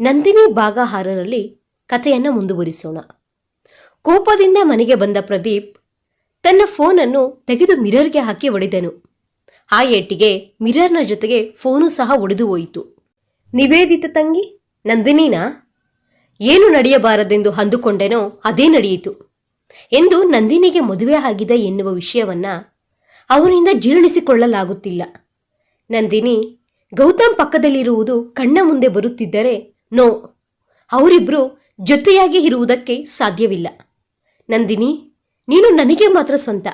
ನಂದಿನಿ ಭಾಗ ಆರರಲ್ಲಿ ಕಥೆಯನ್ನು ಮುಂದುವರಿಸೋಣ. ಕೋಪದಿಂದ ಮನೆಗೆ ಬಂದ ಪ್ರದೀಪ್ ತನ್ನ ಫೋನನ್ನು ತೆಗೆದು ಮಿರರ್ಗೆ ಹಾಕಿ ಒಡೆದನು. ಆ ಏಟಿಗೆ ಮಿರರ್ನ ಜೊತೆಗೆ ಫೋನು ಸಹ ಒಡೆದು ಹೋಯಿತು. ನಿವೇದಿತ ತಂಗಿ, ನಂದಿನಿನಾ? ಏನು ನಡೆಯಬಾರದೆಂದು ಅಂದುಕೊಂಡೆನೋ ಅದೇ ನಡೆಯಿತು ಎಂದು ನಂದಿನಿಗೆ ಮದುವೆ ಆಗಿದೆ ಎನ್ನುವ ವಿಷಯವನ್ನ ಅವನಿಂದ ಜೀರ್ಣಿಸಿಕೊಳ್ಳಲಾಗುತ್ತಿಲ್ಲ. ನಂದಿನಿ ಗೌತಮ್ ಪಕ್ಕದಲ್ಲಿರುವುದು ಕಣ್ಣ ಮುಂದೆ ಬರುತ್ತಿದ್ದರೆ ನೋ, ಅವರಿಬ್ರು ಜೊತೆಯಾಗಿ ಇರುವುದಕ್ಕೆ ಸಾಧ್ಯವಿಲ್ಲ. ನಂದಿನಿ, ನೀನು ನನಗೆ ಮಾತ್ರ ಸ್ವಂತ.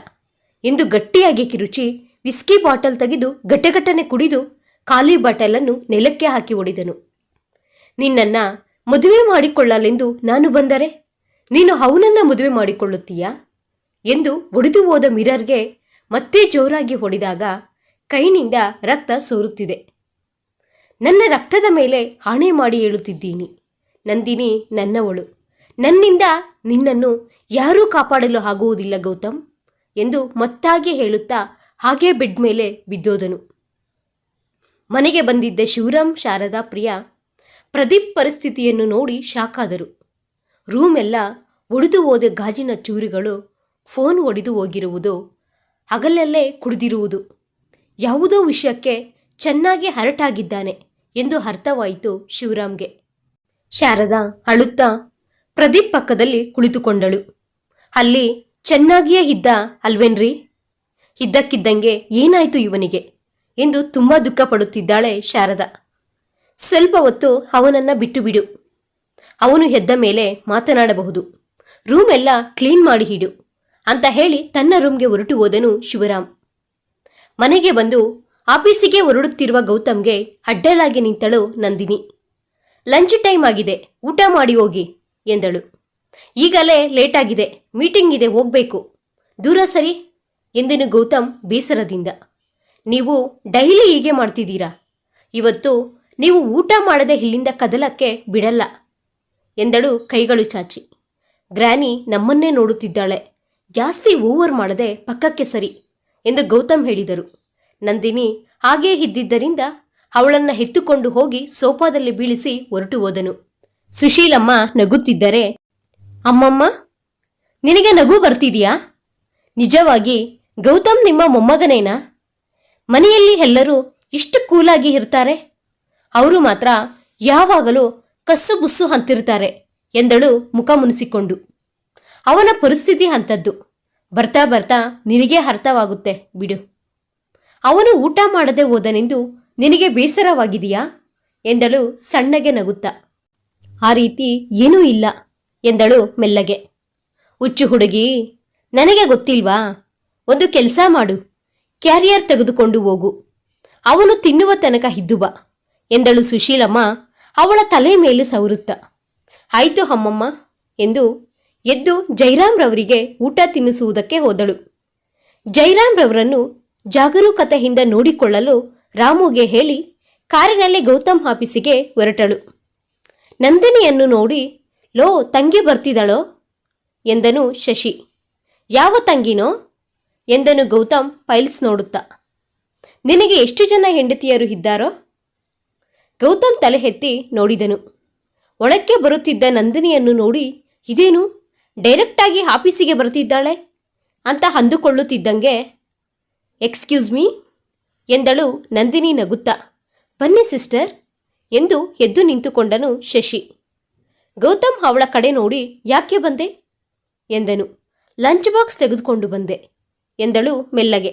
ಎಂದು ಗಟ್ಟಿಯಾಗಿ ಕಿರುಚಿ ವಿಸ್ಕಿ ಬಾಟಲ್ ತೆಗೆದು ಗಟ್ಟೆಗಟ್ಟನೆ ಕುಡಿದು ಖಾಲಿ ಬಾಟಲನ್ನು ನೆಲಕ್ಕೆ ಹಾಕಿ ಹೊಡೆದನು ನಿನ್ನನ್ನ ಮದುವೆ ಮಾಡಿಕೊಳ್ಳಲೆಂದು ನಾನು ಬಂದರೆ ನೀನು ಅವನನ್ನ ಮದುವೆ ಮಾಡಿಕೊಳ್ಳುತ್ತೀಯಾ? ಎಂದು ಒಡೆದು ಹೋದ ಮಿರರ್ಗೆ ಮತ್ತೆ ಜೋರಾಗಿ ಹೊಡೆದಾಗ ಕೈನಿಂದ ರಕ್ತ ಸೋರುತ್ತಿದೆ. ನನ್ನ ರಕ್ತದ ಮೇಲೆ ಆಣೆ ಮಾಡಿ ಹೇಳುತ್ತಿದ್ದೀನಿ ನಂದಿನಿ ನನ್ನವಳು. ನನ್ನಿಂದ ನಿನ್ನನ್ನು ಯಾರೂ ಕಾಪಾಡಲು ಆಗುವುದಿಲ್ಲ ಗೌತಮ್ ಎಂದು ಮತ್ತಾಗಿ ಹೇಳುತ್ತಾ ಹಾಗೇ ಬೆಡ್ ಮೇಲೆ ಬಿದ್ದೋದನು. ಮನೆಗೆ ಬಂದಿದ್ದ ಶಿವರಾಮ್, ಶಾರದಾ, ಪ್ರಿಯ ಪ್ರದೀಪ್ ಪರಿಸ್ಥಿತಿಯನ್ನು ನೋಡಿ ಶಾಕಾದರು. ರೂಮ್ ಎಲ್ಲ ಒಡೆದು ಹೋದ ಗಾಜಿನ ಚೂರುಗಳು ಫೋನ್ ಒಡೆದು ಹೋಗಿರುವುದು, ಹಗಲಲ್ಲೇ ಕುಡಿದಿರುವುದು. ಯಾವುದೋ ವಿಷಯಕ್ಕೆ ಚೆನ್ನಾಗಿ ಹರಟಾಗಿದ್ದಾನೆ. ಎಂದು ಅರ್ಥವಾಯಿತು ಶಿವರಾಮ್ಗೆ. ಶಾರದಾ ಅಳುತ್ತಾ ಪ್ರದೀಪ್ ಪಕ್ಕದಲ್ಲಿ ಕುಳಿತುಕೊಂಡಳು. ಅಲ್ಲಿ ಚೆನ್ನಾಗಿಯೇ ಇದ್ದ ಅಲ್ವೇನ್ರಿ? ಇದ್ದಕ್ಕಿದ್ದಂಗೆ ಏನಾಯಿತು ಇವನಿಗೆ? ಎಂದು ತುಂಬ ದುಃಖ ಪಡುತ್ತಿದ್ದಾಳೆ ಶಾರದಾ. ಸ್ವಲ್ಪ ಹೊತ್ತು ಅವನನ್ನ ಬಿಟ್ಟು ಬಿಡು ಅವನು ಎದ್ದ ಮೇಲೆ ಮಾತನಾಡಬಹುದು. ರೂಮ್ ಎಲ್ಲ ಕ್ಲೀನ್ ಮಾಡಿ ಹಿಡು ಅಂತ ಹೇಳಿ ತನ್ನ ರೂಮ್ಗೆ ಹೊರಟು ಹೋದನು ಶಿವರಾಮ್. ಮನೆಗೆ ಬಂದು ಆಫೀಸಿಗೆ ಹೊರಡುತ್ತಿರುವ ಗೌತಮ್ಗೆ ಅಡ್ಡಲಾಗಿ ನಿಂತಳು ನಂದಿನಿ. ಲಂಚ್ ಟೈಮ್ ಆಗಿದೆ, ಊಟ ಮಾಡಿ ಹೋಗಿ, ಎಂದಳು. ಈಗಲೇ ಲೇಟ್ ಆಗಿದೆ ಮೀಟಿಂಗ್ ಇದೆ, ಹೋಗ್ಬೇಕು. ದೂರ ಸರಿ, ಎಂದನು ಗೌತಮ್ ಬೇಸರದಿಂದ. ನೀವು ಡೈಲಿ ಹೀಗೆ ಮಾಡ್ತಿದ್ದೀರಾ? ಇವತ್ತು ನೀವು ಊಟ ಮಾಡದೆ ಇಲ್ಲಿಂದ ಕದಲಕ್ಕೆ ಬಿಡಲ್ಲ, ಎಂದಳು ಕೈಗಳು ಚಾಚಿ. ಗ್ರ್ಯಾನಿ ನಮ್ಮನ್ನೇ ನೋಡುತ್ತಿದ್ದಾಳೆ, ಜಾಸ್ತಿ ಓವರ್ ಮಾಡದೆ ಪಕ್ಕಕ್ಕೆ ಸರಿ, ಎಂದು ಗೌತಮ್ ಹೇಳಿದರು. ನಂದಿನಿ ಹಾಗೇ ಇದ್ದಿದ್ದರಿಂದ ಅವಳನ್ನ ಎತ್ತುಕೊಂಡು ಹೋಗಿ ಸೋಫಾದಲ್ಲಿ ಬೀಳಿಸಿ ಹೊರಟು ಹೋದನು. ಸುಶೀಲಮ್ಮ ನಗುತ್ತಿದ್ದರೆ, ಅಮ್ಮಮ್ಮ, ನಿನಗೆ ನಗು ಬರ್ತಿದೆಯಾ? ನಿಜವಾಗಿ ಗೌತಮ್ ನಿಮ್ಮ ಮೊಮ್ಮಗನೇನಾ? ಮನೆಯಲ್ಲಿ ಎಲ್ಲರೂ ಇಷ್ಟು ಕೂಲಾಗಿ ಇರ್ತಾರೆ. ಅವರು ಮಾತ್ರ ಯಾವಾಗಲೂ ಕಸ್ಸು ಬುಸ್ಸು ಅಂತಿರ್ತಾರೆ ಎಂದಳು ಮುಖ ಮುನಿಸಿಕೊಂಡು. ಅವನ ಪರಿಸ್ಥಿತಿ ಅಂಥದ್ದು. ಬರ್ತಾ ಬರ್ತಾ ನಿನಗೆ ಅರ್ಥವಾಗುತ್ತೆ, ಬಿಡು. ಅವನು ಊಟ ಮಾಡದೆ ಹೋದನೆಂದು ನಿನಗೆ ಬೇಸರವಾಗಿದೆಯಾ? ಎಂದಳು ಸಣ್ಣಗೆ ನಗುತ್ತಾ. ಆ ರೀತಿ ಏನೂ ಇಲ್ಲ, ಎಂದಳು ಮೆಲ್ಲಗೆ. ಹುಚ್ಚು ಹುಡುಗಿ, ನನಗೆ ಗೊತ್ತಿಲ್ವಾ? ಒಂದು ಕೆಲಸ ಮಾಡು, ಕ್ಯಾರಿಯರ್ ತೆಗೆದುಕೊಂಡು ಹೋಗು. ಅವನು ತಿನ್ನುವ ತನಕ ಹಿದ್ದು ಬಾ ಎಂದಳು ಸುಶೀಲಮ್ಮ, ಅವಳ ತಲೆ ಮೇಲೆ ಸವರುತ್ತ. ಆಯ್ತು ಅಮ್ಮಮ್ಮ, ಎಂದು ಎದ್ದು ಜೈರಾಮ್ರವರಿಗೆ ಊಟ ತಿನ್ನಿಸುವುದಕ್ಕೆ ಹೋದಳು. ಜೈರಾಮ್ರವರನ್ನು ಜಾಗರೂಕತೆಯಿಂದ ನೋಡಿಕೊಳ್ಳಲು ರಾಮುಗೆ ಹೇಳಿ ಕಾರಿನಲ್ಲಿ ಗೌತಮ್ ಆಫೀಸಿಗೆ ಹೊರಟಳು. ನಂದಿನಿಯನ್ನು ನೋಡಿ, ಲೋ, ತಂಗಿ ಬರ್ತಿದಳೋ ಎಂದನು ಶಶಿ. ಯಾವ ತಂಗಿನೋ? ಎಂದನು ಗೌತಮ್ ಫೈಲ್ಸ್ ನೋಡುತ್ತಾ. ನಿನಗೆ ಎಷ್ಟು ಜನ ಹೆಂಡತಿಯರು ಇದ್ದಾರೋ? ಗೌತಮ್ ತಲೆ ಎತ್ತಿ ನೋಡಿದನು. ಒಳಕ್ಕೆ ಬರುತ್ತಿದ್ದ ನಂದಿನಿಯನ್ನು ನೋಡಿ, ಇದೇನು? ಡೈರೆಕ್ಟಾಗಿ ಆಫೀಸಿಗೆ ಬರ್ತಿದ್ದಾಳೆ? ಅಂತ ಅಂದುಕೊಳ್ಳುತ್ತಿದ್ದಂಗೆ ಎಕ್ಸ್ಕ್ಯೂಸ್ ಮೀ ಎಂದಳು ನಂದಿನಿ ನಗುತ್ತಾ. ಬನ್ನಿ ಸಿಸ್ಟರ್ ಎಂದು ಎದ್ದು ನಿಂತುಕೊಂಡನು ಶಶಿ. ಗೌತಮ್ ಅವಳ ಕಡೆ ನೋಡಿ ಯಾಕೆ ಬಂದೆ? ಎಂದನು. ಲಂಚ್ ಬಾಕ್ಸ್ ತೆಗೆದುಕೊಂಡು ಬಂದೆ, ಎಂದಳು ಮೆಲ್ಲಗೆ.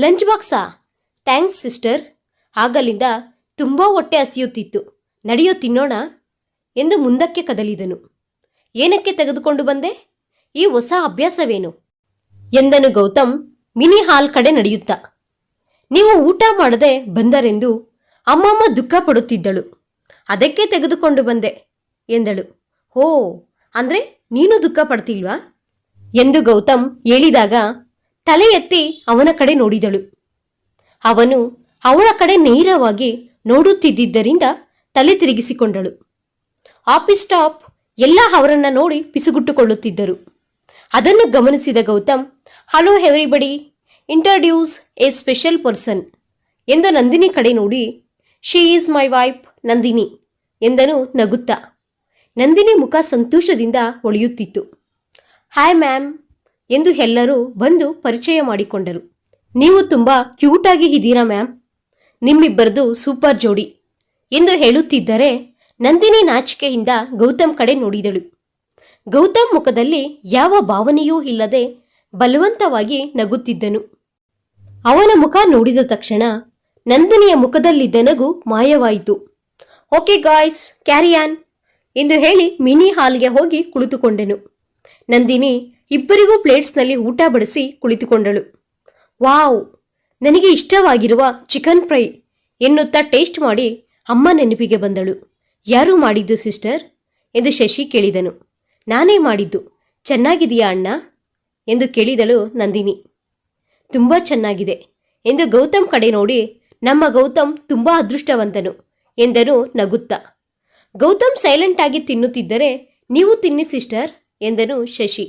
ಲಂಚ್ ಬಾಕ್ಸಾ? ಥ್ಯಾಂಕ್ಸ್ ಸಿಸ್ಟರ್ ಆಗಲಿಂದ ತುಂಬ ಹೊಟ್ಟೆ ಹಸಿಯುತ್ತಿತ್ತು. ನಡೆಯೋ ತಿನ್ನೋಣ ಎಂದು ಮುಂದಕ್ಕೆ ಕದಲಿದನು. ಏನಕ್ಕೆ ತೆಗೆದುಕೊಂಡು ಬಂದೆ? ಈ ಹೊಸ ಅಭ್ಯಾಸವೇನು? ಎಂದನು ಗೌತಮ್ ಮಿನಿ ಹಾಲ್ ಕಡೆ ನಡೆಯುತ್ತಾ. ನೀವು ಊಟ ಮಾಡದೆ ಬಂದರೆಂದು ಅಮ್ಮಮ್ಮ ದುಃಖ ಪಡುತ್ತಿದ್ದಳು. ಅದಕ್ಕೆ ತೆಗೆದುಕೊಂಡು ಬಂದೆ ಎಂದಳು. ಹೋ, ಅಂದ್ರೆ ನೀನು ದುಃಖ ಪಡ್ತಿಲ್ವಾ? ಎಂದು ಗೌತಮ್ ಹೇಳಿದಾಗ ತಲೆ ಎತ್ತಿ ಅವನ ಕಡೆ ನೋಡಿದಳು. ಅವನು ಅವಳ ಕಡೆ ನೇರವಾಗಿ ನೋಡುತ್ತಿದ್ದರಿಂದ ತಲೆ ತಿರುಗಿಸಿಕೊಂಡಳು. ಆಫೀಸ್ ಸ್ಟಾಪ್ ಎಲ್ಲ ಅವರನ್ನ ನೋಡಿ ಪಿಸುಗುಟ್ಟುಕೊಳ್ಳುತ್ತಿದ್ದರು. ಅದನ್ನು ಗಮನಿಸಿದ Gautam hello everybody introduce a special person ಎಂದು ನಂದಿನಿ ಕಡೆ ನೋಡಿ she is my wife Nandini ಎಂದನು ನಗುತ್ತಾ. ನಂದಿನಿ ಮುಖ ಸಂತೋಷದಿಂದ ಹೊಳೆಯುತ್ತಿತ್ತು. ಹಾಯ್ ಮ್ಯಾಮ್ ಎಂದು ಎಲ್ಲರೂ ಬಂದು ಪರಿಚಯ ಮಾಡಿಕೊಂಡರು. ನೀವು ತುಂಬ ಕ್ಯೂಟಾಗಿ ಇದ್ದೀರಾ ಮ್ಯಾಮ್ ನಿಮ್ಮಿಬ್ಬರದು ಸೂಪರ್ ಜೋಡಿ ಎಂದು ಹೇಳುತ್ತಿದ್ದರೆ, ನಂದಿನಿ ನಾಚಿಕೆಯಿಂದ ಗೌತಮ್ ಕಡೆ ನೋಡಿದಳು. ಗೌತಮ್ ಮುಖದಲ್ಲಿ ಯಾವ ಭಾವನೆಯೂ ಇಲ್ಲದೆ ಬಲವಂತವಾಗಿ ನಗುತ್ತಿದ್ದನು. ಅವನ ಮುಖ ನೋಡಿದ ತಕ್ಷಣ ನಂದಿನಿಯ ಮುಖದಲ್ಲಿದ್ದ ನಗು ಮಾಯವಾಯಿತು. ಓಕೆ ಗಾಯ್ಸ್ ಕ್ಯಾರಿಯಾನ್ ಎಂದು ಹೇಳಿ ಮಿನಿ ಹಾಲ್ಗೆ ಹೋಗಿ ಕುಳಿತುಕೊಂಡೆನು. ನಂದಿನಿ ಇಬ್ಬರಿಗೂ ಪ್ಲೇಟ್ಸ್ನಲ್ಲಿ ಊಟ ಬಡಿಸಿ ಕುಳಿತುಕೊಂಡಳು. ವಾವ್, ನನಗೆ ಇಷ್ಟವಾಗಿರುವ ಚಿಕನ್ ಫ್ರೈ, ಎನ್ನುತ್ತಾ ಟೇಸ್ಟ್ ಮಾಡಿ ಅಮ್ಮ ನೆನಪಿಗೆ ಬಂದಳು. ಯಾರು ಮಾಡಿದ್ದು ಸಿಸ್ಟರ್? ಎಂದು ಶಶಿ ಕೇಳಿದನು. ನಾನೇ ಮಾಡಿದ್ದು. ಚೆನ್ನಾಗಿದೆಯಾ ಅಣ್ಣ? ಎಂದು ಕೇಳಿದಳು ನಂದಿನಿ. ತುಂಬ ಚೆನ್ನಾಗಿದೆ ಎಂದು ಗೌತಮ್ ಕಡೆ ನೋಡಿ, ನಮ್ಮ ಗೌತಮ್ ತುಂಬ ಅದೃಷ್ಟವಂತನು ಎಂದನು ನಗುತ್ತಾ. ಗೌತಮ್ ಸೈಲೆಂಟ್ ಆಗಿ ತಿನ್ನುತ್ತಿದ್ದರೆ ನೀವು ತಿನ್ನಿ ಸಿಸ್ಟರ್ ಎಂದನು ಶಶಿ.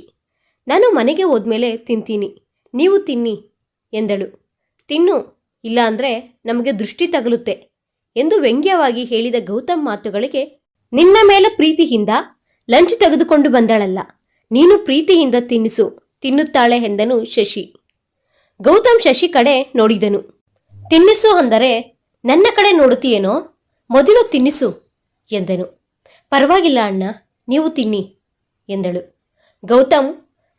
ನಾನು ಮನೆಗೆ ಹೋದ್ಮೇಲೆ ತಿಂತೀನಿ, ನೀವು ತಿನ್ನಿ ಎಂದಳು. ತಿನ್ನು, ಇಲ್ಲ ಅಂದರೆ ನಮಗೆ ದೃಷ್ಟಿ ತಗಲುತ್ತೆ ಎಂದು ವ್ಯಂಗ್ಯವಾಗಿ ಹೇಳಿದ ಗೌತಮ್ ಮಾತುಗಳಿಗೆ, ನಿನ್ನ ಮೇಲೆ ಪ್ರೀತಿಯಿಂದ ಲಂಚ್ ತೆಗೆದುಕೊಂಡು ಬಂದಳಲ್ಲ, ನೀನು ಪ್ರೀತಿಯಿಂದ ತಿನ್ನಿಸು ತಿನ್ನುತ್ತಾಳೆ ಎಂದನು ಶಶಿ. ಗೌತಮ್ ಶಶಿ ಕಡೆ ನೋಡಿದನು. ತಿನ್ನಿಸು ಅಂದರೆ, ನನ್ನ ಕಡೆ ನೋಡುತ್ತೀಯೇನೋ? ಮೊದಲು ತಿನ್ನಿಸು ಎಂದನು. ಪರವಾಗಿಲ್ಲ ಅಣ್ಣ, ನೀವು ತಿನ್ನಿ ಎಂದಳು. ಗೌತಮ್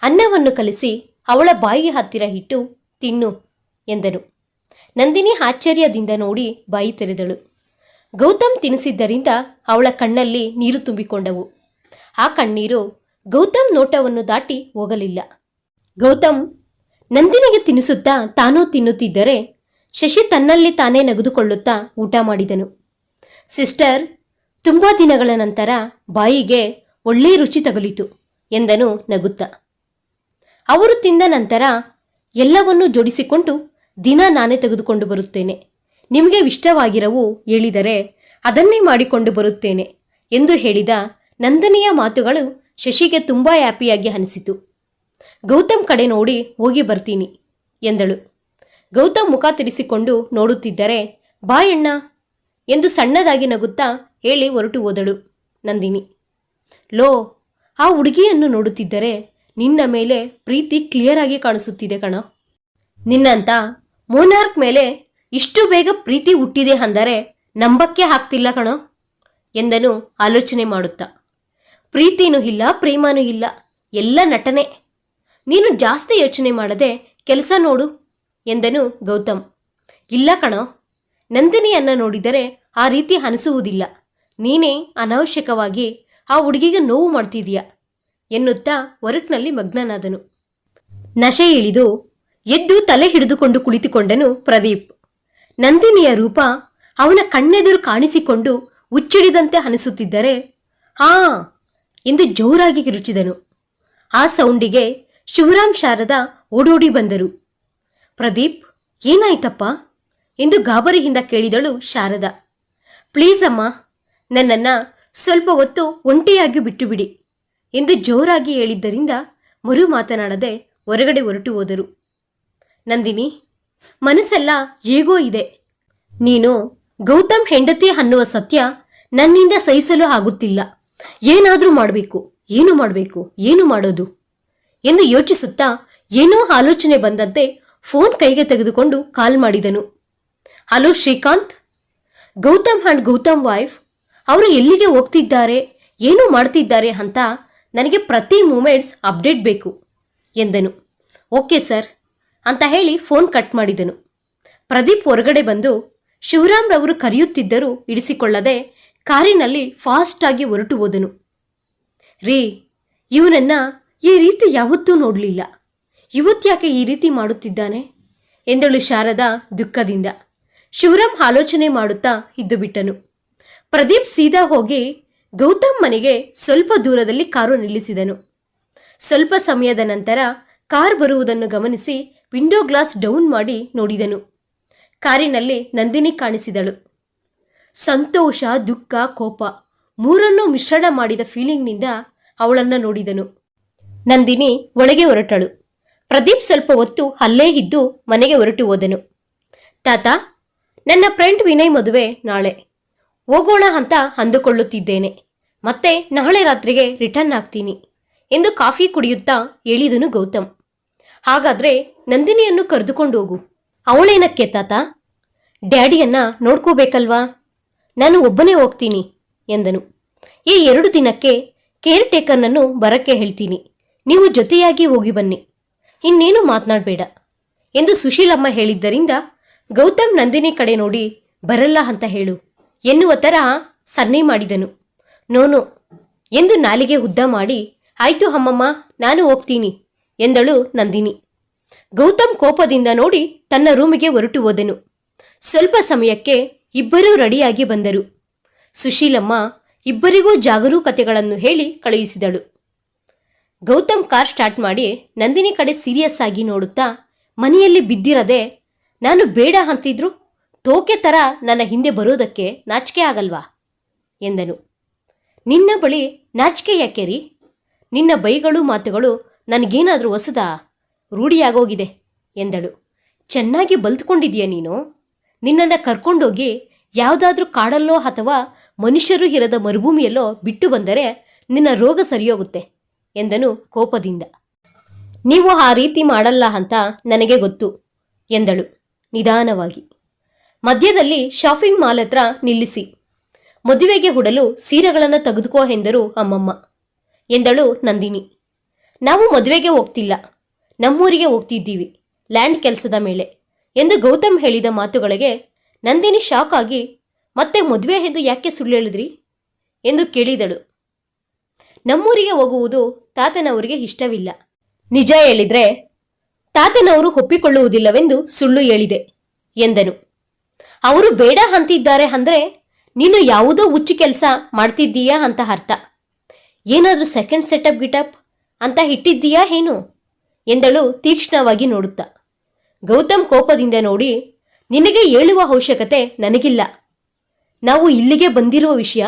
ಅನ್ನವನ್ನು ಕಲಿಸಿ ಅವಳ ಬಾಯಿಗೆ ಹತ್ತಿರ ಇಟ್ಟು, ತಿನ್ನು ಎಂದನು. ನಂದಿನಿ ಆಶ್ಚರ್ಯದಿಂದ ನೋಡಿ ಬಾಯಿ ತೆರೆದಳು. ಗೌತಮ್ ತಿನ್ನಿಸಿದ್ದರಿಂದ ಅವಳ ಕಣ್ಣಲ್ಲಿ ನೀರು ತುಂಬಿಕೊಂಡವು. ಆ ಕಣ್ಣೀರು ಗೌತಮ್ ನೋಟವನ್ನು ದಾಟಿ ಹೋಗಲಿಲ್ಲ. ಗೌತಮ್, ನಂದಿನಿಗೆ ತಿನ್ನಿಸುತ್ತಾ ತಾನೂ ತಿನ್ನುತ್ತಿದ್ದರೆ ಶಶಿ ತನ್ನಲ್ಲಿ ತಾನೇ ನಗೆದುಕೊಳ್ಳುತ್ತಾ ಊಟ ಮಾಡಿದನು. ಸಿಸ್ಟರ್, ತುಂಬ ದಿನಗಳ ನಂತರ ಬಾಯಿಗೆ ಒಳ್ಳೆಯ ರುಚಿ ತಗುಲಿತು ಎಂದನು ನಗುತ್ತಾ. ಅವರು ತಿಂದ ನಂತರ ಎಲ್ಲವನ್ನೂ ಜೋಡಿಸಿಕೊಂಡು ದಿನ ನಾನೇ ತೆಗೆದುಕೊಂಡು ಬರುತ್ತೇನೆ. ನಿಮಗೆ ಇಷ್ಟವಾಗಿರವು ಹೇಳಿದರೆ ಅದನ್ನೇ ಮಾಡಿಕೊಂಡು ಬರುತ್ತೇನೆ ಎಂದು ಹೇಳಿದ ನಂದನಿಯ ಮಾತುಗಳು ಶಶಿಗೆ ತುಂಬ ಹ್ಯಾಪಿಯಾಗಿ ಅನಿಸಿತು. ಗೌತಮ್ ಕಡೆ ನೋಡಿ ಹೋಗಿ ಬರ್ತೀನಿ ಎಂದಳು. ಗೌತಮ್ ಮುಖ ತಿರಿಸಿಕೊಂಡು ನೋಡುತ್ತಿದ್ದರೆ ಬಾಯಣ್ಣ ಎಂದು ಸಣ್ಣದಾಗಿ ನಗುತ್ತಾ ಹೇಳಿ ಹೊರಟು ಹೋದಳು ನಂದಿನಿ. ಲೋ, ಆ ಹುಡುಗಿಯನ್ನು ನೋಡುತ್ತಿದ್ದರೆ ನಿನ್ನ ಮೇಲೆ ಪ್ರೀತಿ ಕ್ಲಿಯರ್ ಆಗಿ ಕಾಣಿಸುತ್ತಿದೆ ಕಣ. ನಿನ್ನಂತ ಮೋನಾರ್ಕ್ ಮೇಲೆ ಇಷ್ಟು ಬೇಗ ಪ್ರೀತಿ ಹುಟ್ಟಿದೆ ಅಂದರೆ ನಂಬಕ್ಕೆ ಆಗ್ತಿಲ್ಲ ಕಣ ಎಂದನು ಆಲೋಚನೆ ಮಾಡುತ್ತಾ. ಪ್ರೀತಿನೂ ಇಲ್ಲ, ಪ್ರೇಮನೂ ಇಲ್ಲ, ಎಲ್ಲ ನಟನೆ ನೀನು ಜಾಸ್ತಿ ಯೋಚನೆ ಮಾಡದೆ ಕೆಲಸ ನೋಡು ಎಂದನು ಗೌತಮ್. ಇಲ್ಲ ಕಣೋ, ನಂದಿನಿಯನ್ನು ನೋಡಿದರೆ ಆ ರೀತಿ ಅನಿಸುವುದಿಲ್ಲ. ನೀನೇ ಅನಾವಶ್ಯಕವಾಗಿ ಆ ಹುಡುಗಿಗೆ ನೋವು ಮಾಡ್ತಿದೀಯ ಎನ್ನುತ್ತಾ ವರ್ಕ್ನಲ್ಲಿ ಮಗ್ನನಾದನು. ನಶೆ ಇಳಿದು ಎದ್ದು ತಲೆ ಹಿಡಿದುಕೊಂಡು ಕುಳಿತುಕೊಂಡನು ಪ್ರದೀಪ್. ನಂದಿನಿಯ ರೂಪ ಅವನ ಕಣ್ಣೆದುರು ಕಾಣಿಸಿಕೊಂಡು ಉಚ್ಚಿಡಿದಂತೆ ಅನಿಸುತ್ತಿದ್ದರೆ, ಹಾ ಎಂದು ಜೋರಾಗಿ ಕಿರುಚಿದನು. ಆ ಸೌಂಡಿಗೆ ಶಿವರಾಮ್ ಶಾರದ ಓಡೋಡಿ ಬಂದರು. ಪ್ರದೀಪ್, ಏನಾಯ್ತಪ್ಪ? ಎಂದು ಗಾಬರಿಯಿಂದ ಕೇಳಿದಳು ಶಾರದ. ಪ್ಲೀಸ್ ಅಮ್ಮ, ನನ್ನನ್ನು ಸ್ವಲ್ಪ ಹೊತ್ತು ಒಂಟಿಯಾಗಿ ಬಿಟ್ಟುಬಿಡಿ ಎಂದು ಜೋರಾಗಿ ಹೇಳಿದ್ದರಿಂದ ಮರು ಮಾತನಾಡದೆ ಹೊರಗಡೆ ಹೊರಟು ಹೋದರು. ನಂದಿನಿ, ಮನಸ್ಸೆಲ್ಲ ಹೇಗೋ ಇದೆ. ನೀನು ಗೌತಮ್ ಹೆಂಡತಿ ಅನ್ನುವ ಸತ್ಯ ನನ್ನಿಂದ ಸಹಿಸಲು ಆಗುತ್ತಿಲ್ಲ. ಏನಾದರೂ ಮಾಡಬೇಕು, ಏನು ಮಾಡಬೇಕು, ಏನು ಮಾಡೋದು? ಎಂದು ಯೋಚಿಸುತ್ತಾ ಏನೋ ಆಲೋಚನೆ ಬಂದಂತೆ ಫೋನ್ ಕೈಗೆ ತೆಗೆದುಕೊಂಡು ಕಾಲ್ ಮಾಡಿದನು. Hello Srikanth. Gautam and Gautam wife, ಅವರು ಎಲ್ಲಿಗೆ ಹೋಗ್ತಿದ್ದಾರೆ, ಏನು ಮಾಡ್ತಿದ್ದಾರೆ ಅಂತ ನನಗೆ ಪ್ರತಿ ಮೂಮೆಂಟ್ಸ್ ಅಪ್ಡೇಟ್ ಬೇಕು, ಎಂದನು. ಓಕೆ ಸರ್, ಅಂತ ಹೇಳಿ ಫೋನ್ ಕಟ್ ಮಾಡಿದನು. ಪ್ರದೀಪ್ ಹೊರಗಡೆ ಬಂದು ಶಿವರಾಮ್ರವರು ಕರೆಯುತ್ತಿದ್ದರೂ ಇಡಿಸಿಕೊಳ್ಳದೆ ಕಾರಿನಲ್ಲಿ ಫಾಸ್ಟಾಗಿ ಹೊರಟು ಹೋದನು. ರೀ, ಇವನನ್ನ ಈ ರೀತಿ ಯಾವತ್ತೂ ನೋಡಲಿಲ್ಲ. ಇವತ್ತ್ಯಾಕೆ ಈ ರೀತಿ ಮಾಡುತ್ತಿದ್ದಾನೆ? ಎಂದಳು ಶಾರದಾ ದುಃಖದಿಂದ. ಶಿವರಾಮ್ ಆಲೋಚನೆ ಮಾಡುತ್ತಾ ಇದ್ದು ಬಿಟ್ಟನು ಪ್ರದೀಪ್ ಸೀದಾ ಹೋಗಿ ಗೌತಮ್ ಮನೆಗೆ ಸ್ವಲ್ಪ ದೂರದಲ್ಲಿ ಕಾರು ನಿಲ್ಲಿಸಿದನು. ಸ್ವಲ್ಪ ಸಮಯದ ನಂತರ ಕಾರ್ ಬರುವುದನ್ನು ಗಮನಿಸಿ ವಿಂಡೋ ಗ್ಲಾಸ್ ಡೌನ್ ಮಾಡಿ ನೋಡಿದನು. ಕಾರಿನಲ್ಲಿ ನಂದಿನಿ ಕಾಣಿಸಿದಳು. ಸಂತೋಷ, ದುಃಖ, ಕೋಪ ಮೂರನ್ನೂ ಮಿಶ್ರಣ ಮಾಡಿದ ಫೀಲಿಂಗ್ನಿಂದ ಅವಳನ್ನು ನೋಡಿದನು. ನಂದಿನಿ ಒಳಗೆ ಹೊರಟಳು. ಪ್ರದೀಪ್ ಸ್ವಲ್ಪ ಹೊತ್ತು ಅಲ್ಲೇ ಇದ್ದು ಮನೆಗೆ ಹೊರಟು ಹೋದನು. ತಾತ, ನನ್ನ ಫ್ರೆಂಡ್ ವಿನಯ್ ಮದುವೆ ನಾಳೆ. ಹೋಗೋಣ ಅಂತ ಅಂದುಕೊಳ್ಳುತ್ತಿದ್ದೇನೆ. ಮತ್ತೆ ನಾಳೆ ರಾತ್ರಿಗೆ ರಿಟರ್ನ್ ಆಗ್ತೀನಿ ಎಂದು ಕಾಫಿ ಕುಡಿಯುತ್ತಾ ಹೇಳಿದನು ಗೌತಮ್. ಹಾಗಾದ್ರೆ ನಂದಿನಿಯನ್ನು ಕರೆದುಕೊಂಡು ಹೋಗು. ಅವಳೇನಕ್ಕೆ ತಾತ? ಡ್ಯಾಡಿಯನ್ನ ನೋಡ್ಕೋಬೇಕಲ್ವಾ? ನಾನು ಒಬ್ಬನೇ ಹೋಗ್ತೀನಿ ಎಂದನು. ಈ ಎರಡು ದಿನಕ್ಕೆ ಕೇರ್ ಟೇಕರ್ನನ್ನು ಬರಕ್ಕೆ ಹೇಳ್ತೀನಿ. ನೀವು ಜೊತೆಯಾಗಿ ಹೋಗಿ ಬನ್ನಿ. ಇನ್ನೇನು ಮಾತನಾಡಬೇಡ. ಎಂದು ಸುಶೀಲಮ್ಮ ಹೇಳಿದ್ದರಿಂದ, ಗೌತಮ್ ನಂದಿನಿ ಕಡೆ ನೋಡಿ ಬರಲ್ಲ ಅಂತ ಹೇಳು ಎನ್ನುವ ಥರ ಸನ್ನೆ ಮಾಡಿದನು. ನೋನು, ಎಂದು ನಾಲಿಗೆ ಉದ್ದ ಮಾಡಿ, ಆಯ್ತು ಅಮ್ಮಮ್ಮ, ನಾನು ಹೋಗ್ತೀನಿ ಎಂದಳು ನಂದಿನಿ. ಗೌತಮ್ ಕೋಪದಿಂದ ನೋಡಿ ತನ್ನ ರೂಮಿಗೆ ಹೊರಟು ಹೋದನು. ಸ್ವಲ್ಪ ಸಮಯಕ್ಕೆ ಇಬ್ಬರೂ ರೆಡಿಯಾಗಿ ಬಂದರು. ಸುಶೀಲಮ್ಮ ಇಬ್ಬರಿಗೂ ಜಾಗರೂಕತೆಗಳನ್ನು ಹೇಳಿ ಕಳುಹಿಸಿದಳು. ಗೌತಮ್ ಕಾರ್ ಸ್ಟಾರ್ಟ್ ಮಾಡಿ ನಂದಿನಿ ಕಡೆ ಸೀರಿಯಸ್ ಆಗಿ ನೋಡುತ್ತಾ ಮನೆಯಲ್ಲಿ ಬಿದ್ದಿರದೆ, ನಾನು ಬೇಡ ಅಂತಿದ್ರು, ತೋಕೆ ಥರ ನನ್ನ ಹಿಂದೆ ಬರೋದಕ್ಕೆ ನಾಚಿಕೆ ಆಗಲ್ವಾ? ಎಂದನು. ನಿನ್ನ ಬಳಿ ನಾಚಿಕೆ ಯಾಕೆ ರೀ? ನಿನ್ನ ಬೈಗಳು ಮಾತುಗಳು ನನಗೇನಾದರೂ ಹೊಸದಾ? ರೂಢಿಯಾಗೋಗಿದೆ, ಎಂದಳು. ಚೆನ್ನಾಗಿ ಬಲ್ತ್ಕೊಂಡಿದೀಯ ನೀನು? ನಿನ್ನನ್ನು ಕರ್ಕೊಂಡೋಗಿ ಯಾವುದಾದ್ರೂ ಕಾಡಲ್ಲೋ ಅಥವಾ ಮನುಷ್ಯರು ಇರದ ಮರುಭೂಮಿಯಲ್ಲೋ ಬಿಟ್ಟು ಬಂದರೆ ನಿನ್ನ ರೋಗ ಸರಿಯೋಗುತ್ತೆ. ಎಂದನು ಕೋಪದಿಂದ. ನೀವು ಆ ರೀತಿ ಮಾಡಲ್ಲ ಅಂತ ನನಗೆ ಗೊತ್ತು, ಎಂದಳು ನಿಧಾನವಾಗಿ. ಮಧ್ಯದಲ್ಲಿ ಶಾಪಿಂಗ್ ಮಾಲ್ ಹತ್ರ ನಿಲ್ಲಿಸಿ. ಮದುವೆಗೆ ಹುಡಲು ಸೀರೆಗಳನ್ನು ತೆಗೆದುಕೋ ಎಂದರು ಅಮ್ಮಮ್ಮ, ಎಂದಳು ನಂದಿನಿ. ನಾವು ಮದುವೆಗೆ ಹೋಗ್ತಿಲ್ಲ, ನಮ್ಮೂರಿಗೆ ಹೋಗ್ತಿದ್ದೀವಿ, ಲ್ಯಾಂಡ್ ಕೆಲಸದ ಮೇಲೆ, ಎಂದು ಗೌತಮ್ ಹೇಳಿದ ಮಾತುಗಳಿಗೆ ನಂದಿನಿ ಶಾಕ್ ಆಗಿ, ಮತ್ತೆ ಮದುವೆ ಎಂದು ಯಾಕೆ ಸುಳ್ಳು ಹೇಳಿದ್ರಿ, ಎಂದು ಕೇಳಿದಳು. ನಮ್ಮೂರಿಗೆ ಹೋಗುವುದು ತಾತನವರಿಗೆ ಇಷ್ಟವಿಲ್ಲ. ನಿಜ ಹೇಳಿದ್ರೆ, ತಾತನವರು ಒಪ್ಪಿಕೊಳ್ಳುವುದಿಲ್ಲವೆಂದು ಸುಳ್ಳು ಹೇಳಿದೆ, ಎಂದನು. ಅವರು ಬೇಡ ಅಂತಿದ್ದಾರೆ ಅಂದ್ರೆ, ನೀನು ಯಾವುದೋ ಹುಚ್ಚು ಕೆಲಸ ಮಾಡ್ತಿದ್ದೀಯಾ ಅಂತ ಅರ್ಥ. ಏನಾದರೂ ಸೆಕೆಂಡ್ ಸೆಟಪ್ ಗಿಟಪ್ ಅಂತ ಇಟ್ಟಿದ್ದೀಯಾ ಏನು? ಎಂದಳು ತೀಕ್ಷ್ಣವಾಗಿ ನೋಡುತ್ತಾ. ಗೌತಮ್ ಕೋಪದಿಂದ ನೋಡಿ, ನಿನಗೆ ಹೇಳುವ ಅವಶ್ಯಕತೆ ನನಗಿಲ್ಲ. ನಾವು ಇಲ್ಲಿಗೆ ಬಂದಿರುವ ವಿಷಯ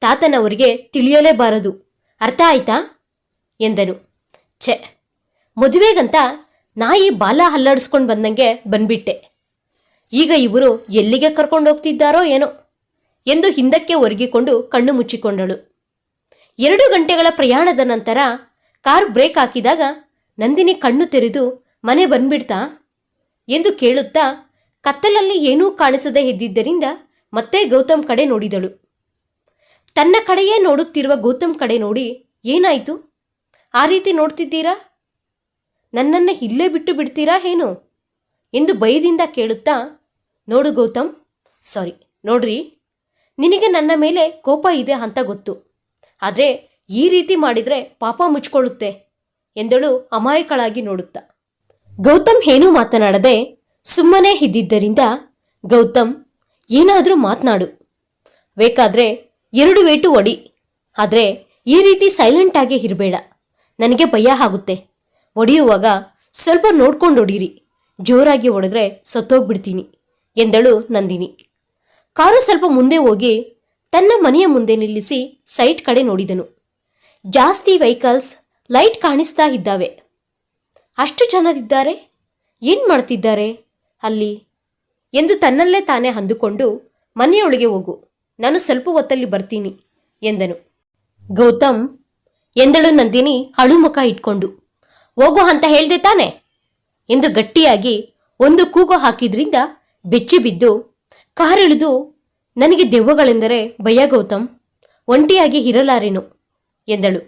ತಾತನವರಿಗೆ ತಿಳಿಯಲೇಬಾರದು. ಅರ್ಥ ಆಯ್ತಾ? ಎಂದನು. ಛೆ, ಮದುವೆಗಂತ ನಾಯಿ ಬಾಲ ಹಲ್ಲಾಡಿಸ್ಕೊಂಡು ಬಂದಂಗೆ ಬಂದ್ಬಿಟ್ಟೆ. ಈಗ ಇವರು ಎಲ್ಲಿಗೆ ಕರ್ಕೊಂಡು ಹೋಗ್ತಿದ್ದಾರೋ ಏನೋ ಎಂದು ಹಿಂದಕ್ಕೆ ಒರಗಿಕೊಂಡು ಕಣ್ಣು ಮುಚ್ಚಿಕೊಂಡಳು. ಎರಡು ಗಂಟೆಗಳ ಪ್ರಯಾಣದ ನಂತರ ಕಾರ್ ಬ್ರೇಕ್ ಹಾಕಿದಾಗ ನಂದಿನಿ ಕಣ್ಣು ತೆರೆದು, ಮನೆ ಬಂದ್ಬಿಡ್ತಾ? ಎಂದು ಕೇಳುತ್ತಾ ಕತ್ತಲಲ್ಲಿ ಏನೂ ಕಾಣಿಸದೆ ಇದ್ದಿದ್ದರಿಂದ ಮತ್ತೆ ಗೌತಮ್ ಕಡೆ ನೋಡಿದಳು. ತನ್ನ ಕಡೆಯೇ ನೋಡುತ್ತಿರುವ ಗೌತಮ್ ಕಡೆ ನೋಡಿ ಏನಾಯಿತು? ಆ ರೀತಿ ನೋಡ್ತಿದ್ದೀರಾ? ನನ್ನನ್ನು ಇಲ್ಲೇ ಬಿಟ್ಟು ಬಿಡ್ತೀರಾ ಏನು? ಎಂದು ಭಯದಿಂದ ಕೇಳುತ್ತಾ, ನೋಡು ಗೌತಮ್, ಸಾರಿ, ನೋಡ್ರಿ, ನಿನಗೆ ನನ್ನ ಮೇಲೆ ಕೋಪ ಇದೆ ಅಂತ ಗೊತ್ತು. ಆದರೆ ಈ ರೀತಿ ಮಾಡಿದರೆ ಪಾಪ ಮುಚ್ಕೊಳ್ಳುತ್ತೆ ಎಂದಳು ಅಮಾಯಕಳಾಗಿ ನೋಡುತ್ತಾ. ಗೌತಮ್ ಏನೂ ಮಾತನಾಡದೆ ಸುಮ್ಮನೆ ಇದ್ದಿದ್ದರಿಂದ ಗೌತಮ್, ಏನಾದರೂ ಮಾತನಾಡು. ಬೇಕಾದ್ರೆ ಎರಡು ವೇಟು ಒಡಿ ಆದರೆ ಈ ರೀತಿ ಸೈಲೆಂಟ್ ಆಗಿ ಇರಬೇಡ. ನನಗೆ ಭಯ ಆಗುತ್ತೆ. ಒಡೆಯುವಾಗ ಸ್ವಲ್ಪ ನೋಡ್ಕೊಂಡು ಹೊಡೀರಿ ಜೋರಾಗಿ ಹೊಡೆದ್ರೆ ಸತ್ತೋಗ್ಬಿಡ್ತೀನಿ ಎಂದಳು ನಂದಿನಿ. ಕಾರು ಸ್ವಲ್ಪ ಮುಂದೆ ಹೋಗಿ ತನ್ನ ಮನೆಯ ಮುಂದೆ ನಿಲ್ಲಿಸಿ ಸೈಟ್ ಕಡೆ ನೋಡಿದನು. ಜಾಸ್ತಿ ವೆಹಿಕಲ್ಸ್ ಲೈಟ್ ಕಾಣಿಸ್ತಾ ಇದ್ದಾವೆ. ಅಷ್ಟು ಜನರಿದ್ದಾರೆ? ಏನು ಮಾಡ್ತಿದ್ದಾರೆ ಅಲ್ಲಿ? ಎಂದು ತನ್ನಲ್ಲೇ ತಾನೇ ಅಂದುಕೊಂಡು ಮನೆಯೊಳಗೆ ಹೋಗು. ನಾನು ಸ್ವಲ್ಪ ಹೊತ್ತಲ್ಲಿ ಬರ್ತೀನಿ ಎಂದನು. ಗೌತಮ್, ಎಂದಳು ನಂದಿನಿ ಅಳುಮುಖ ಇಟ್ಕೊಂಡು. ಹೋಗು ಅಂತ ಹೇಳ್ದೆ ತಾನೆ ಎಂದು ಗಟ್ಟಿಯಾಗಿ ಒಂದು ಕೂಗು ಹಾಕಿದ್ರಿಂದ ಬೆಚ್ಚಿ ಬಿದ್ದು ಕಾರಿಳಿದು ನನಗೆ ದೆವ್ವಗಳೆಂದರೆ ಭಯ ಗೌತಮ್, ಒಂಟಿಯಾಗಿ ಇರಲಾರೆನು ಎಂದಳು.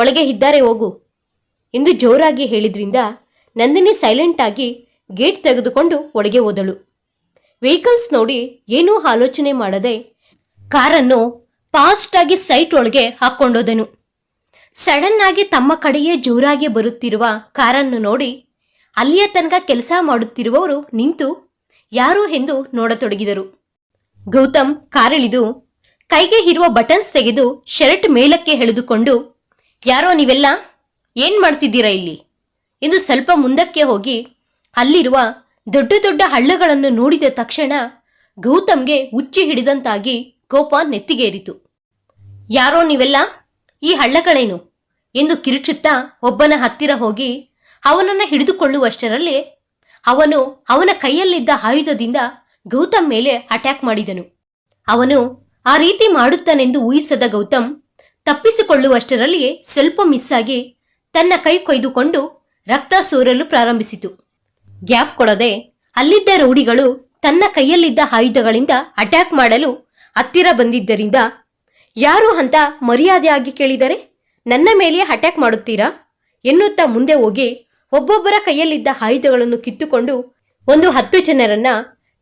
ಒಳಗೆ ಇದ್ದಾರೆ ಹೋಗು ಎಂದು ಜೋರಾಗಿ ಹೇಳಿದ್ರಿಂದ ನಂದಿನಿ ಸೈಲೆಂಟ್ ಆಗಿ ಗೇಟ್ ತೆಗೆದುಕೊಂಡು ಒಳಗೆ ಹೋದಳು. ವೆಹಿಕಲ್ಸ್ ನೋಡಿ ಏನೂ ಆಲೋಚನೆ ಮಾಡದೆ ಕಾರನ್ನು ಫಾಸ್ಟ್ ಆಗಿ ಸೈಟ್ ಒಳಗೆ ಹಾಕೊಂಡೋದನು ಸಡನ್ ಆಗಿ ತಮ್ಮ ಕಡೆಯೇ ಜೋರಾಗಿ ಬರುತ್ತಿರುವ ಕಾರನ್ನು ನೋಡಿ ಅಲ್ಲಿಯ ತನಕ ಕೆಲಸ ಮಾಡುತ್ತಿರುವವರು ನಿಂತು ಯಾರು ಎಂದು ನೋಡತೊಡಗಿದರು. ಗೌತಮ್ ಕಾರಿಳಿದು ಕೈಗೆ ಇರುವ ಬಟನ್ಸ್ ತೆಗೆದು ಶರ್ಟ್ ಮೇಲಕ್ಕೆ ಎಳೆದುಕೊಂಡು, ಯಾರೋ ನೀವೆಲ್ಲ, ಏನ್ ಮಾಡ್ತಿದ್ದೀರಾ ಇಲ್ಲಿ? ಎಂದು ಸ್ವಲ್ಪ ಮುಂದಕ್ಕೆ ಹೋಗಿ ಅಲ್ಲಿರುವ ದೊಡ್ಡ ದೊಡ್ಡ ಹಳ್ಳಗಳನ್ನು ನೋಡಿದ ತಕ್ಷಣ ಗೌತಮ್ಗೆ ಉಚ್ಚಿ ಹಿಡಿದಂತಾಗಿ ಕೋಪ ನೆತ್ತಿಗೇರಿತು. ಯಾರೋ ನೀವೆಲ್ಲ? ಈ ಹಳ್ಳಗಳೇನು ಎಂದು ಕಿರುಚುತ್ತಾ ಒಬ್ಬನ ಹತ್ತಿರ ಹೋಗಿ, ಅವನನ್ನು ಹಿಡಿದುಕೊಳ್ಳುವಷ್ಟರಲ್ಲಿ ಅವನು ಅವನ ಕೈಯಲ್ಲಿದ್ದ ಆಯುಧದಿಂದ ಗೌತಮ್ ಮೇಲೆ ಅಟ್ಯಾಕ್ ಮಾಡಿದನು. ಅವನು ಆ ರೀತಿ ಮಾಡುತ್ತಾನೆಂದು ಊಹಿಸದ ಗೌತಮ್ ತಪ್ಪಿಸಿಕೊಳ್ಳುವಷ್ಟರಲ್ಲಿಯೇ ಸ್ವಲ್ಪ ಮಿಸ್ ಆಗಿ ತನ್ನ ಕೈ ಕೊಯ್ದುಕೊಂಡು ರಕ್ತ ಸೋರಲು ಪ್ರಾರಂಭಿಸಿತು. ಗ್ಯಾಪ್ ಕೊಡದೆ ಅಲ್ಲಿದ್ದ ರೌಡಿಗಳು ತನ್ನ ಕೈಯಲ್ಲಿದ್ದ ಆಯುಧಗಳಿಂದ ಅಟ್ಯಾಕ್ ಮಾಡಲು ಹತ್ತಿರ ಬಂದಿದ್ದರಿಂದ, ಯಾರು ಅಂತ ಮರ್ಯಾದೆಯಾಗಿ ಕೇಳಿದರೆ? ನನ್ನ ಮೇಲೆ ಅಟ್ಯಾಕ್ ಮಾಡುತ್ತೀರಾ? ಎನ್ನುತ್ತಾ ಮುಂದೆ ಹೋಗಿ ಒಬ್ಬೊಬ್ಬರ ಕೈಯಲ್ಲಿದ್ದ ಆಯುಧಗಳನ್ನು ಕಿತ್ತುಕೊಂಡು ಒಂದು ಹತ್ತು ಜನರನ್ನ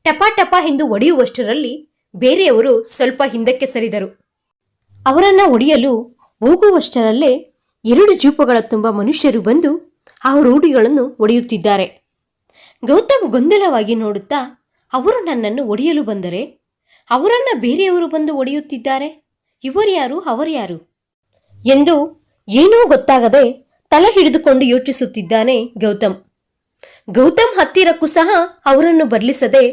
ಟಪ ಟಪ ಎಂದು ಒಡೆಯುವಷ್ಟರಲ್ಲಿ ಬೇರೆಯವರು ಸ್ವಲ್ಪ ಹಿಂದಕ್ಕೆ ಸರಿದರು. ಅವರನ್ನ ಒಡೆಯಲು ಹೋಗುವಷ್ಟರಲ್ಲೇ ಎರಡು ಜೂಪಗಳ ತುಂಬ ಮನುಷ್ಯರು ಬಂದು ಆ ರೂಢಿಗಳನ್ನು ಒಡೆಯುತ್ತಿದ್ದಾರೆ ಗೌತಮ್ ಗೊಂದಲವಾಗಿ ನೋಡುತ್ತಾ ಅವರು ನನ್ನನ್ನು ಒಡೆಯಲು ಬಂದರೆ ಅವರನ್ನ ಬೇರೆಯವರು ಬಂದು ಒಡೆಯುತ್ತಿದ್ದಾರೆ? ಇವರ್ಯಾರು ಅವರ್ಯಾರು ಎಂದು ಏನೂ ಗೊತ್ತಾಗದೆ ತಲೆ ಹಿಡಿದುಕೊಂಡು ಯೋಚಿಸುತ್ತಿದ್ದಾನೆ ಗೌತಮ್. ಗೌತಮ್ ಹತ್ತಿರಕ್ಕೂ ಸಹ ಅವರನ್ನು ಬರ್ಲಿಸದೆ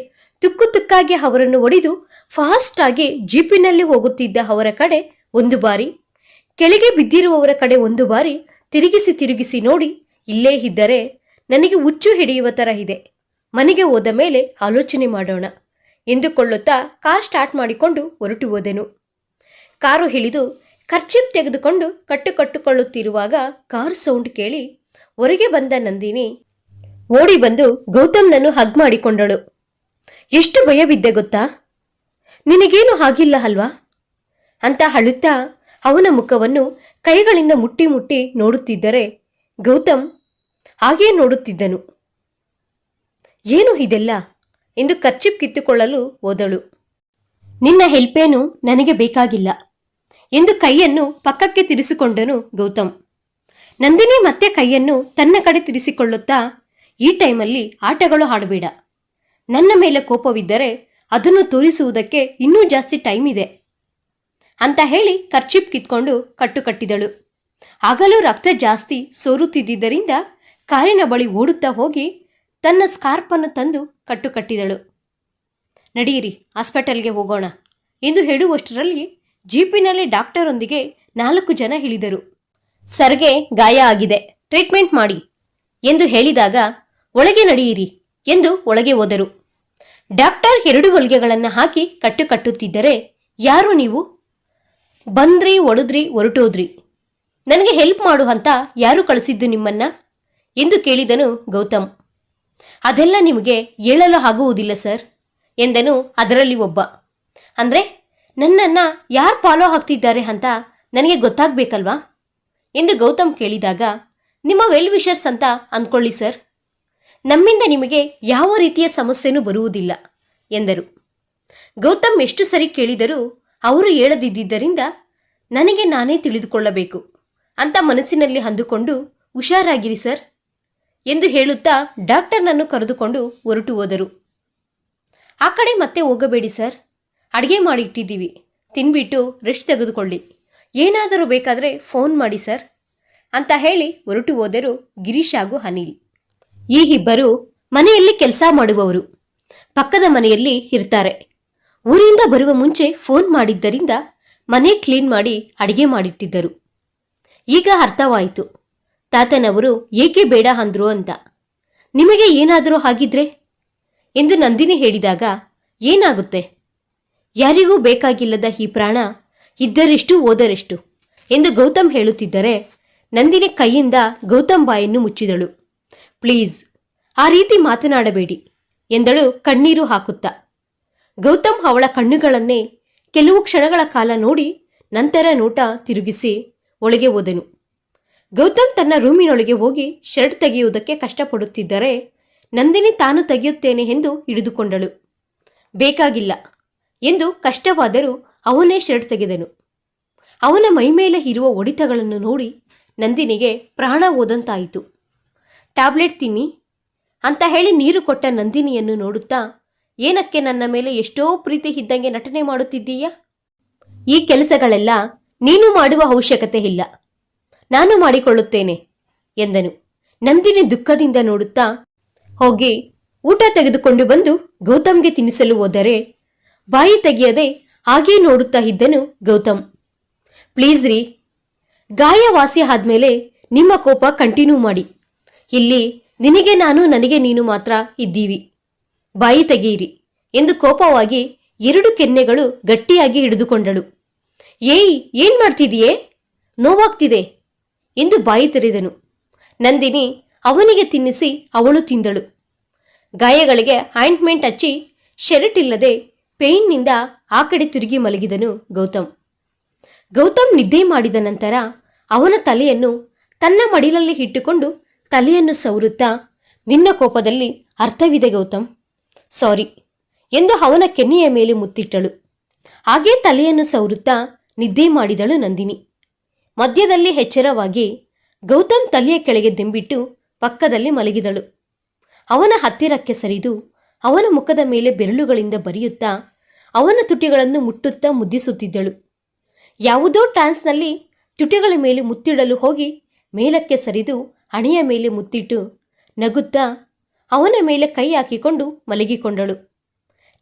ತುಕ್ಕು ತುಕ್ಕಾಗಿ ಅವರನ್ನು ಒಡೆದು ಫಾಸ್ಟ್ ಆಗಿ ಜೀಪಿನಲ್ಲಿ ಹೋಗುತ್ತಿದ್ದ ಅವರ ಕಡೆ ಒಂದು ಬಾರಿ, ಕೆಳಗೆ ಬಿದ್ದಿರುವವರ ಕಡೆ ಒಂದು ಬಾರಿ ತಿರುಗಿಸಿ ತಿರುಗಿಸಿ ನೋಡಿ, ಇಲ್ಲೇ ಇದ್ದರೆ ನನಗೆ ಹುಚ್ಚು ಹಿಡಿಯುವ ತರ ಇದೆ. ಮನೆಗೆ ಹೋದ ಮೇಲೆ ಆಲೋಚನೆ ಮಾಡೋಣ. ಎಂದುಕೊಳ್ಳುತ್ತಾ ಕಾರ್ ಸ್ಟಾರ್ಟ್ ಮಾಡಿಕೊಂಡು ಹೊರಟು ಹೋದೆನು. ಕಾರು ಹಿಳಿದು ಖರ್ಚಿಪ್ ತೆಗೆದುಕೊಂಡು ಕಟ್ಟು ಕಟ್ಟುಕೊಳ್ಳುತ್ತಿರುವಾಗ ಕಾರ್ ಸೌಂಡ್ ಕೇಳಿ ಹೊರಗೆ ಬಂದ ನಂದಿನಿ ಓಡಿ ಬಂದು ಗೌತಮ್ನನ್ನು ಹಗ್ ಮಾಡಿಕೊಂಡಳು. ಎಷ್ಟು ಭಯವಿದ್ದೆ ಗೊತ್ತಾ? ನಿನಗೇನು ಆಗಿಲ್ಲ ಅಲ್ವಾ? ಅಂತ ಅಳುತ್ತಾ ಅವನ ಮುಖವನ್ನು ಕೈಗಳಿಂದ ಮುಟ್ಟಿ ಮುಟ್ಟಿ ನೋಡುತ್ತಿದ್ದರೆ ಗೌತಮ್ ಹಾಗೇ ನೋಡುತ್ತಿದ್ದನು. ಏನು ಇದೆಲ್ಲ? ಎಂದು ಕರ್ಚಿಪ್ ಕಿತ್ತುಕೊಳ್ಳಲು ಹೋದಳು. ನಿನ್ನ ಹೆಲ್ಪೇನು ನನಗೆ ಬೇಕಾಗಿಲ್ಲ ಎಂದು ಕೈಯನ್ನು ಪಕ್ಕಕ್ಕೆ ತಿರಿಸಿಕೊಂಡನು ಗೌತಮ್. ನಂದಿನಿ ಮತ್ತೆ ಕೈಯನ್ನು ತನ್ನ ಕಡೆ ತಿರಿಸಿಕೊಳ್ಳುತ್ತಾ ಈ ಟೈಮಲ್ಲಿ ಆಟಗಳು ಆಡಬೇಡ. ನನ್ನ ಮೇಲೆ ಕೋಪವಿದ್ದರೆ ಅದನ್ನು ತೋರಿಸುವುದಕ್ಕೆ ಇನ್ನೂ ಜಾಸ್ತಿ ಟೈಮ್ ಇದೆ ಅಂತ ಹೇಳಿ ಕರ್ಚಿಪ್ ಕಿತ್ಕೊಂಡು ಕಟ್ಟು ಕಟ್ಟಿದಳು. ಆಗಲೂ ರಕ್ತ ಜಾಸ್ತಿ ಸೋರುತ್ತಿದ್ದರಿಂದ ಕಾರಿನ ಬಳಿ ಓಡುತ್ತಾ ಹೋಗಿ ತನ್ನ ಸ್ಕಾರ್ಪನ್ನು ತಂದು ಕಟ್ಟುಕಟ್ಟಿದಳು. ನಡೆಯಿರಿ ಹಾಸ್ಪಿಟಲ್ಗೆ ಹೋಗೋಣ. ಎಂದು ಹೇಳುವಷ್ಟರಲ್ಲಿ ಜೀಪಿನಲ್ಲಿ ಡಾಕ್ಟರೊಂದಿಗೆ ನಾಲ್ಕು ಜನ ಹೇಳಿದರು ಸರ್ಗೆ ಗಾಯ ಆಗಿದೆ, ಟ್ರೀಟ್ಮೆಂಟ್ ಮಾಡಿ ಎಂದು ಹೇಳಿದಾಗ, ಒಳಗೆ ನಡೆಯಿರಿ ಎಂದು ಒಳಗೆ ಹೋದರು. ಡಾಕ್ಟರ್ ಎರಡು ಹೊಲಿಗೆಗಳನ್ನು ಹಾಕಿ ಕಟ್ಟು ಕಟ್ಟುತ್ತಿದ್ದರೆ ಯಾರು ನೀವು? ಬಂದ್ರಿ, ಒಡೆದ್ರಿ ಹೊರಟೋದ್ರಿ ನನಗೆ ಹೆಲ್ಪ್ ಮಾಡು ಅಂತ ಯಾರು ಕಳಿಸಿದ್ದು ನಿಮ್ಮನ್ನ? ಎಂದು ಕೇಳಿದನು ಗೌತಮ್. ಅದೆಲ್ಲ ನಿಮಗೆ ಹೇಳಲು ಆಗುವುದಿಲ್ಲ, ಸರ್, ಎಂದನು ಅದರಲ್ಲಿ ಒಬ್ಬ. ಅಂದರೆ, ನನ್ನನ್ನು ಯಾರು ಫಾಲೋ ಆಗ್ತಿದ್ದಾರೆ ಅಂತ ನನಗೆ ಗೊತ್ತಾಗಬೇಕಲ್ವಾ? ಎಂದು ಗೌತಮ್ ಕೇಳಿದಾಗ, ನಿಮ್ಮ ವೆಲ್ ವಿಷರ್ಸ್ ಅಂತ ಅಂದ್ಕೊಳ್ಳಿ, ಸರ್. ನಮ್ಮಿಂದ ನಿಮಗೆ ಯಾವ ರೀತಿಯ ಸಮಸ್ಯೆನೂ ಬರುವುದಿಲ್ಲ, ಎಂದರು. ಗೌತಮ್ ಎಷ್ಟು ಸರಿ ಕೇಳಿದರೂ ಅವರು ಹೇಳದಿದ್ದರಿಂದ ನನಗೆ ನಾನೇ ತಿಳಿದುಕೊಳ್ಳಬೇಕು ಅಂತ ಮನಸ್ಸಿನಲ್ಲಿ ಅಂದುಕೊಂಡು, ಹುಷಾರಾಗಿರಿ, ಸರ್. ಎಂದು ಹೇಳುತ್ತಾ ಡಾಕ್ಟರ್ನನ್ನು ಕರೆದುಕೊಂಡು ಹೊರಟು ಹೋದರು. ಆ ಕಡೆ ಮತ್ತೆ ಹೋಗಬೇಡಿ ಸರ್. ಅಡುಗೆ ಮಾಡಿಟ್ಟಿದ್ದೀವಿ ತಿನ್ಬಿಟ್ಟು ರೆಸ್ಟ್ ತೆಗೆದುಕೊಳ್ಳಿ. ಏನಾದರೂ ಬೇಕಾದರೆ ಫೋನ್ ಮಾಡಿ ಸರ್ ಅಂತ ಹೇಳಿ ಹೊರಟು ಹೋದರು ಗಿರೀಶ್ ಹಾಗೂ ಅನಿಲ್. ಈ ಇಬ್ಬರು ಮನೆಯಲ್ಲಿ ಕೆಲಸ ಮಾಡುವವರು. ಪಕ್ಕದ ಮನೆಯಲ್ಲಿ ಇರ್ತಾರೆ. ಊರಿಂದ ಬರುವ ಮುಂಚೆ ಫೋನ್ ಮಾಡಿದ್ದರಿಂದ ಮನೆ ಕ್ಲೀನ್ ಮಾಡಿ ಅಡಿಗೆ ಮಾಡಿಟ್ಟಿದ್ದರು. ಈಗ ಅರ್ಥವಾಯಿತು. ತಾತನವರು, ಏಕೆ ಬೇಡ ಅಂದ್ರು ಅಂತ. ನಿಮಗೆ ಏನಾದರೂ ಹಾಗಿದ್ರೆ? ಎಂದು ನಂದಿನಿ ಹೇಳಿದಾಗ, ಏನಾಗುತ್ತೆ? ಯಾರಿಗೂ ಬೇಕಾಗಿಲ್ಲದ ಈ ಪ್ರಾಣ ಇದ್ದರೆಷ್ಟು ಓದರೆಷ್ಟು ಎಂದು ಗೌತಮ್ ಹೇಳುತ್ತಿದ್ದರೆ, ನಂದಿನಿ ಕೈಯಿಂದ ಗೌತಮ್ ಬಾಯನ್ನು ಮುಚ್ಚಿದಳು. ಪ್ಲೀಸ್, ಆ ರೀತಿ ಮಾತನಾಡಬೇಡಿ ಎಂದಳು ಕಣ್ಣೀರು ಹಾಕುತ್ತಾ. ಗೌತಮ್ ಅವಳ ಕಣ್ಣುಗಳನ್ನೇ ಕೆಲವು ಕ್ಷಣಗಳ ಕಾಲ ನೋಡಿ ನಂತರ ನೋಟ ತಿರುಗಿಸಿ ಒಳಗೆ ಹೋದನು. ಗೌತಮ್ ತನ್ನ ರೂಮಿನೊಳಗೆ ಹೋಗಿ ಶರ್ಟ್ ತೆಗೆಯುವುದಕ್ಕೆ ಕಷ್ಟಪಡುತ್ತಿದ್ದರೆ ನಂದಿನಿ ತಾನು ತೆಗೆಯುತ್ತೇನೆ ಎಂದು ಹಿಡಿದುಕೊಂಡಳು. ಬೇಕಾಗಿಲ್ಲ ಎಂದು ಕಷ್ಟವಾದರೂ ಅವನೇ ಶರ್ಟ್ ತೆಗೆದನು. ಅವನ ಮೈಮೇಲೆ ಇರುವ ಒಡಿತಗಳನ್ನು ನೋಡಿ ನಂದಿನಿಗೆ ಪ್ರಾಣ ಹೋದಂತಾಯಿತು. ಟ್ಯಾಬ್ಲೆಟ್ ತಿನ್ನಿ ಅಂತ ಹೇಳಿ ನೀರು ಕೊಟ್ಟ ನಂದಿನಿಯನ್ನು ನೋಡುತ್ತಾ, ಏನಕ್ಕೆ ನನ್ನ ಮೇಲೆ ಎಷ್ಟೋ ಪ್ರೀತಿ ಇದ್ದಂಗೆ ನಟನೆ ಮಾಡುತ್ತಿದ್ದೀಯಾ? ಈ ಕೆಲಸಗಳೆಲ್ಲ ನೀನು ಮಾಡುವ ಅವಶ್ಯಕತೆ ಇಲ್ಲ. ನಾನು ಮಾಡಿಕೊಳ್ಳುತ್ತೇನೆ ಎಂದನು. ನಂದಿನಿ ದುಃಖದಿಂದ ನೋಡುತ್ತಾ, ಹೋಗಿ ಊಟ ತೆಗೆದುಕೊಂಡು ಬಂದು ಗೌತಮ್ಗೆ ತಿನ್ನಿಸಲು ಹೋದರೆ ಬಾಯಿ ತೆಗೆಯದೆ ಹಾಗೇ ನೋಡುತ್ತಾ ಇದ್ದನು ಗೌತಮ್. ಪ್ಲೀಸ್ ರೀ ಗಾಯ ವಾಸಿ ಆದ್ಮೇಲೆ ನಿಮ್ಮ ಕೋಪ ಕಂಟಿನ್ಯೂ ಮಾಡಿ. ಇಲ್ಲಿ ನಿನಗೆ ನಾನು ನನಗೆ ನೀನು ಮಾತ್ರ ಇದ್ದೀವಿ. ಬಾಯಿ ತೆಗೆಯಿರಿ ಎಂದು ಕೋಪವಾಗಿ ಎರಡು ಕೆನ್ನೆಗಳು ಗಟ್ಟಿಯಾಗಿ ಹಿಡಿದುಕೊಂಡಳು. ಏಯ್, ಏನ್ ಮಾಡ್ತಿದೀಯೇ ನೋವಾಗ್ತಿದೆ. ಎಂದು ಬಾಯಿ ತೆರೆದನು. ನಂದಿನಿ ಅವನಿಗೆ ತಿನ್ನಿಸಿ ಅವಳು ತಿಂದಳು. ಗಾಯಗಳಿಗೆ ಆಯಿಂಟ್ಮೆಂಟ್ ಹಚ್ಚಿ ಶರ್ಟ್ ಇಲ್ಲದೆ ಪೇಯ್ನಿಂದ ಆ ಕಡೆ ತಿರುಗಿ ಮಲಗಿದನು ಗೌತಮ್. ಗೌತಮ್ ನಿದ್ದೆ ಮಾಡಿದ ನಂತರ ಅವನ ತಲೆಯನ್ನು ತನ್ನ ಮಡಿಲಲ್ಲಿ ಇಟ್ಟುಕೊಂಡು ತಲೆಯನ್ನು ಸವರುತ್ತಾ, ನಿನ್ನ ಕೋಪದಲ್ಲಿ ಅರ್ಥವಿದೆ ಗೌತಮ್. ಸಾರಿ, ಎಂದು ಅವನ ಕೆನ್ನೆಯ ಮೇಲೆ ಮುತ್ತಿಟ್ಟಳು. ಹಾಗೇ ತಲೆಯನ್ನು ಸವರುತ್ತಾ ನಿದ್ದೆ ಮಾಡಿದಳು ನಂದಿನಿ. ಮಧ್ಯದಲ್ಲಿ ಎಚ್ಚರವಾಗಿ ಗೌತಮ್ ತಲೆಯ ಕೆಳಗೆ ದೆಂಬಿಟ್ಟು ಪಕ್ಕದಲ್ಲಿ ಮಲಗಿದಳು. ಅವನ ಹತ್ತಿರಕ್ಕೆ ಸರಿದು ಅವನ ಮುಖದ ಮೇಲೆ ಬೆರಳುಗಳಿಂದ ಬರೆಯುತ್ತಾ ಅವನ ತುಟಿಗಳನ್ನು ಮುಟ್ಟುತ್ತಾ ಮುದ್ದಿಸುತ್ತಿದ್ದಳು. ಯಾವುದೋ ಟ್ರಾನ್ಸ್ನಲ್ಲಿ ತುಟಿಗಳ ಮೇಲೆ ಮುತ್ತಿಡಲು ಹೋಗಿ ಮೇಲಕ್ಕೆ ಸರಿದು ಹಣೆಯ ಮೇಲೆ ಮುತ್ತಿಟ್ಟು ನಗುತ್ತಾ ಅವನ ಮೇಲೆ ಕೈ ಹಾಕಿಕೊಂಡು ಮಲಗಿಕೊಂಡಳು.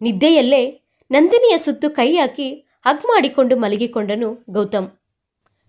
ನಿದ್ದೆಯಲ್ಲೇ ನಂದಿನಿಯ ಸುತ್ತು ಕೈ ಹಾಕಿ ಹಗ್ ಮಾಡಿಕೊಂಡು ಮಲಗಿಕೊಂಡನು ಗೌತಮ್.